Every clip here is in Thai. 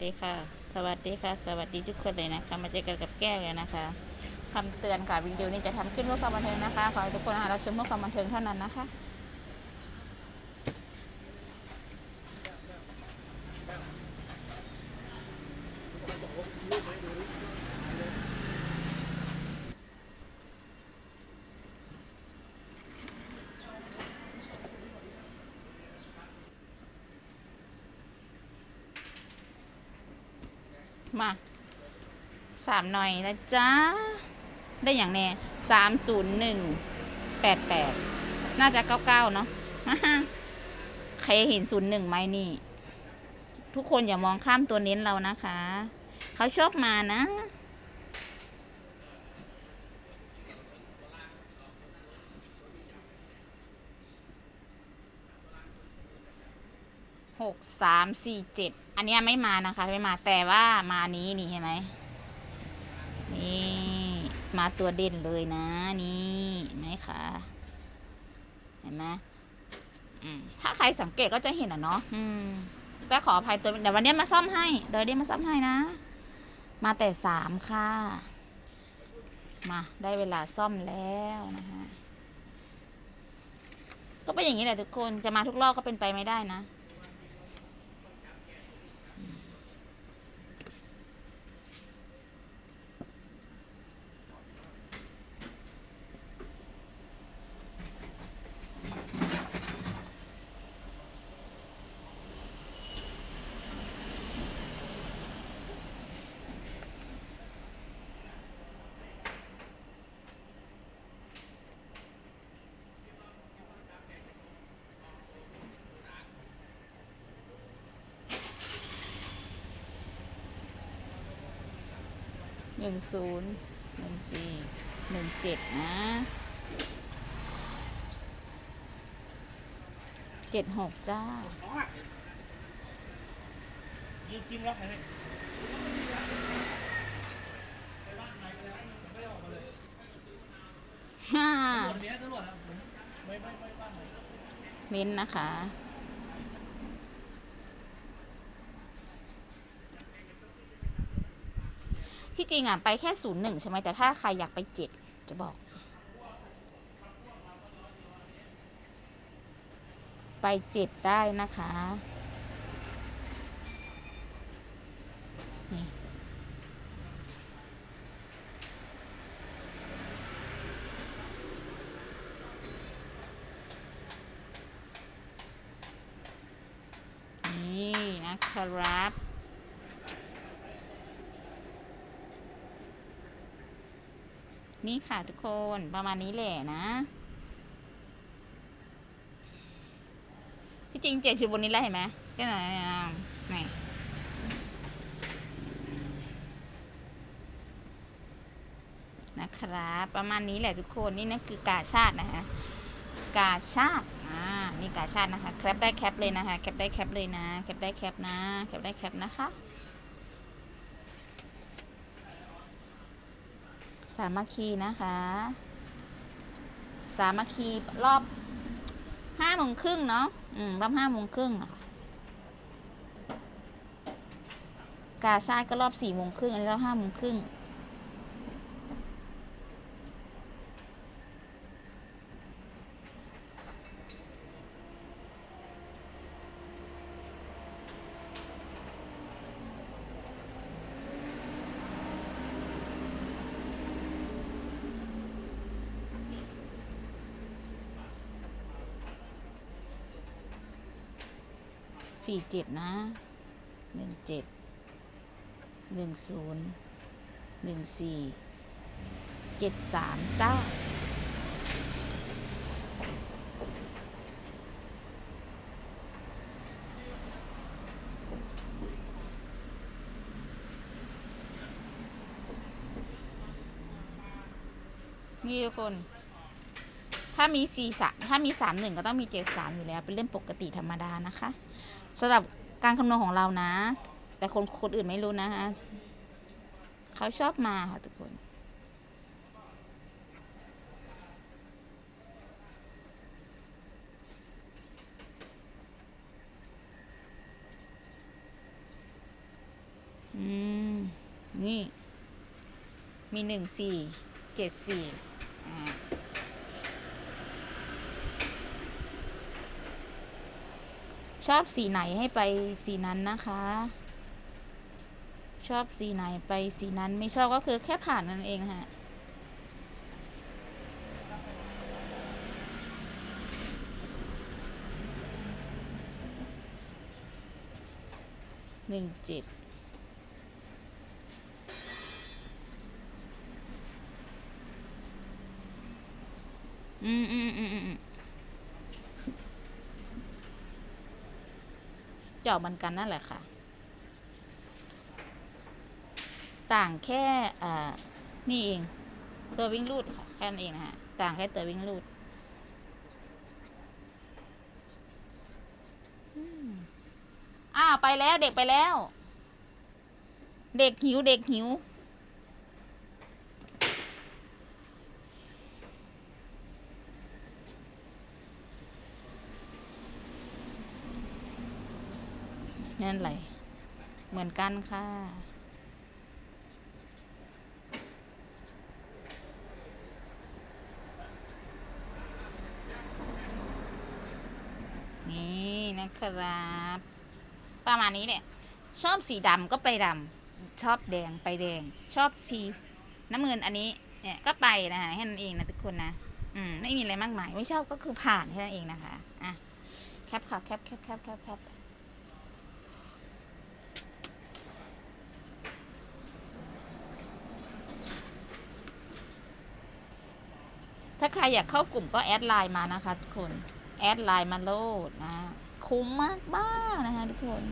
สวัสดีค่ะ สวัสดีค่ะ สวัสดีทุกคนเลยนะคะ มาเจอกันกับแก้วเลยนะคะคำเตือนค่ะวิดีโอนี้จะทำขึ้นเพื่อความบันเทิงนะคะ ขอให้ทุกคนนะคะรับชมเพื่อความบันเทิงเท่านั้นนะคะ มาสามหน่อยนะจ๊ะ ได้อย่างแน่สามศูนย์หนึ่งแปดแปดน่าจะเก้าเก้าเนาะใครเห็นศูนย์หนึ่งไหมนี่ ทุกคนอย่ามองข้ามตัวเน้นเรานะคะ เขาชอบมานะ หกสามสี่เจ็ด อันนี้ไม่มานะคะ ไม่มาแต่ว่ามานี้นี่เห็นไหมนี่มาตัวเด่นเลยนะ นี่ไหมคะเห็นไหมถ้าใครสังเกตก็จะเห็นอะเนาะอืมแต่ขออภัยตัวเดี๋ยววันนี้มาซ่อมให้เดี๋ยววันนี้มาซ่อมให้นะ มาแต่สามค่ะ มาได้เวลาซ่อมแล้วนะคะก็เป็นอย่างนี้แหละทุกคนจะมาทุกรอบก็เป็นไปไม่ได้นะ นึ่งศูนย์หนึ่งสี่หนึ่งเจ็ดนะเจ็ดหกจ้ายิงกินแล้วไงเนี่ยห้าตำรวจเนี้ยตำรวจอะผมไม่ไม่ไม่บ้านไหนเม้นนะคะ ที่จริงอะไปแค่ศูนย์หนึ่งใช่ไหมแต่ถ้าใครอยากไปเจ็ดจะบอก ไปเจ็ดได้นะคะนี่นี่นะครับ นี่ค่ะทุกคนประมาณนี้แหละนะ ที่จริงเจ็ดสิบบนนี้แล้วเห็นไหมก็ไหนไหนนะครับประมาณนี้แหละทุกคนนี่นั่นคือกาชาตินะคะกาชาติอ่านี่กาชาตินะคะแคปได้แคปเลยนะคะแคปได้แคปเลยนะแคปได้แคปนะแคปได้แคปนะคะ สามัคคีนะคะ สามัคคีรอบห้าโมงครึ่งเนาะอืมรอบห้าโมงครึ่งอะคะกาชาดก็รอบสี่โมงครึ่งอันนี้รอบห้าโมงครึ่ง สี่เจ็ดนะหนึ่งเจ็ดหนึ่งศูนย์หนึ่งสี่เจ็ดสามจ้านี่ทุกคน ถ้ามีสี่สามถ้ามีสามหนึ่งก็ต้องมีเจ็ดสามอยู่แล้ว เป็นเรื่องปกติธรรมดานะคะสำหรับการคำนวณของเรานะ แต่คนคนอื่นไม่รู้นะคะเขาชอบมาค่ะทุกคนอืมนี่ มีหนึ่งสี่เจ็ดสี่อ่า ชอบสีไหนให้ไปสีนั้นนะคะ ชอบสีไหนไปสีนั้นไม่ชอบก็คือแค่ผ่านนั่นเองฮะหนึ่งเจ็ดอืมอืมอืมอืมอืม เจาะมันกันนั่นแหละค่ะ ต่างแค่อ่านี่เอง ตัววิ่งรูดค่ะแค่นั้นเองนะฮะต่างแค่ตัววิ่งรูดอ้าวไปแล้วเด็กไปแล้ว เด็กหิวเด็กหิว นั่นแหละเหมือนกันค่ะ นี่นะครับ ประมาณนี้เนี่ย ชอบสีดำก็ไปดำชอบแดงไปแดง ชอบสีน้ำเงินอันนี้เนี่ยก็ไปนะคะแค่นั้นเองนะทุกคนนะ อืม ไม่มีอะไรมากมาย ไม่ชอบก็คือผ่านแค่นั้นเองนะคะ อะ แคปค่ะ แคปแคปแคปแคปแคป ถ้าใครอยากเข้ากลุ่มก็แอดไลน์มานะคะทุกคน แอดไลน์มาโลดนะ คุ้มมากมากนะคะทุกคน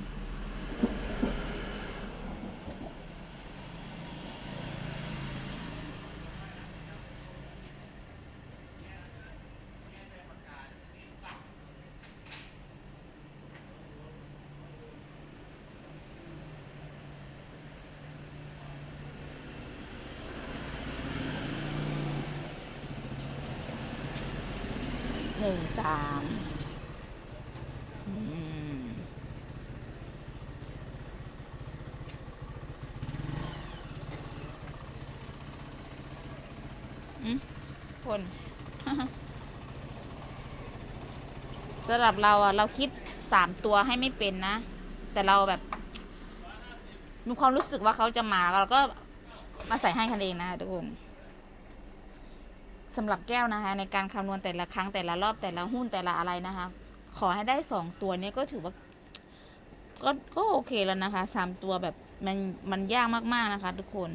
หนึ่งสามอืมอืมคนสำหรับเราอะเราคิดสามตัวให้ไม่เป็นนะ แต่เราแบบ มีความรู้สึกว่าเขาจะมาเราก็มาใส่ให้กันเองนะทุกคน สำหรับแก้วนะคะ ในการคำนวณแต่ละครั้งแต่ละรอบแต่ละหุ้นแต่ละอะไรนะคะ ขอให้ได้สองตัวเนี้ก็ถือว่า ก็ก็โอเคแล้วนะคะสามตัวแบบมันมันยากมากๆนะคะทุกคน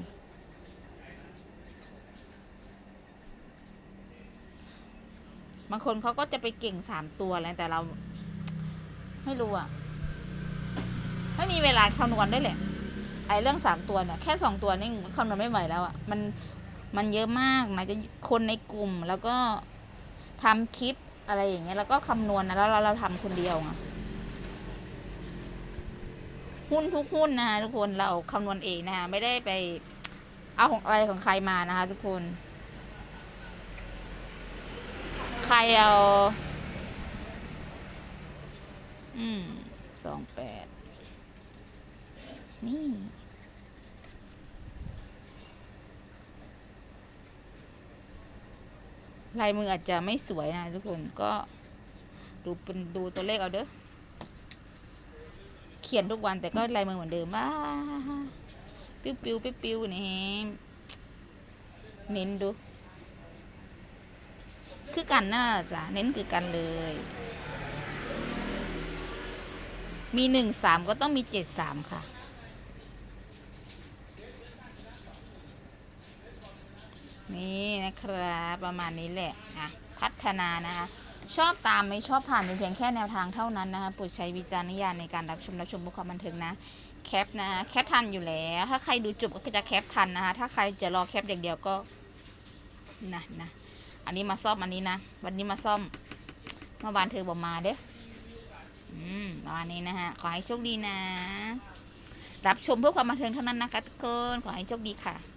บางคนเขาก็จะไปเก่งสามตัวอะไรแต่เรา ไม่รู้อะไม่มีเวลาคำนวณด้วยแหละไอ้เรื่องสามตัวเนี่ยแค่สองตัวนี่คำนวณไม่ไหวแล้วอะมัน มันเยอะมากนะจะคนในกลุ่มแล้วก็ทำคลิปอะไรอย่างเงี้ยแล้วก็คำนวณนะแล้วเราเราทำคนเดียวไงหุ้นทุกหุ้นนะคะทุกคนเราคำนวณเองนะคะไม่ได้ไปเอาของอะไรของใครมานะคะ ทุกคน ใครเอา อืมสองแปดนี่ ลายมืออาจจะไม่สวยนะทุกคนก็ดูเป็นดูตัวเลขเอาเด้อเขียนทุกวันแต่ก็ลายมือเหมือนเดิมว้าปิ้วปิ้วปิ้วปิ้วนี่เน้นดู คือกันน่าจ้ะเน้นคือกันเลย มีหนึ่งสามก็ต้องมีเจ็ดสามค่ะ นี่นะครับประมาณนี้แหละอะพัฒนานะคะ ชอบตามไม่ชอบผ่านเป็นเพียงแค่แนวทางเท่านั้นนะคะโปรดใช้วิจารณญาณในการรับชมรับชมเพื่อความบันเทิงนะแคปนะคะแคปทันอยู่แล้ว ถ้าใครดูจบก็จะแคปทันนะคะ ถ้าใครจะรอแคปอย่างเดียวก็นะนะอันนี้มาซ่อมอันนี้นะ วันนี้มาซ่อมเมื่อวานเธอบอกมาเด้ออืมประมาณนี้นะฮะ ขอให้โชคดีนะ รับชมเพื่อความบันเทิงเท่านั้นนะคะทุกคน ขอให้โชคดีค่ะ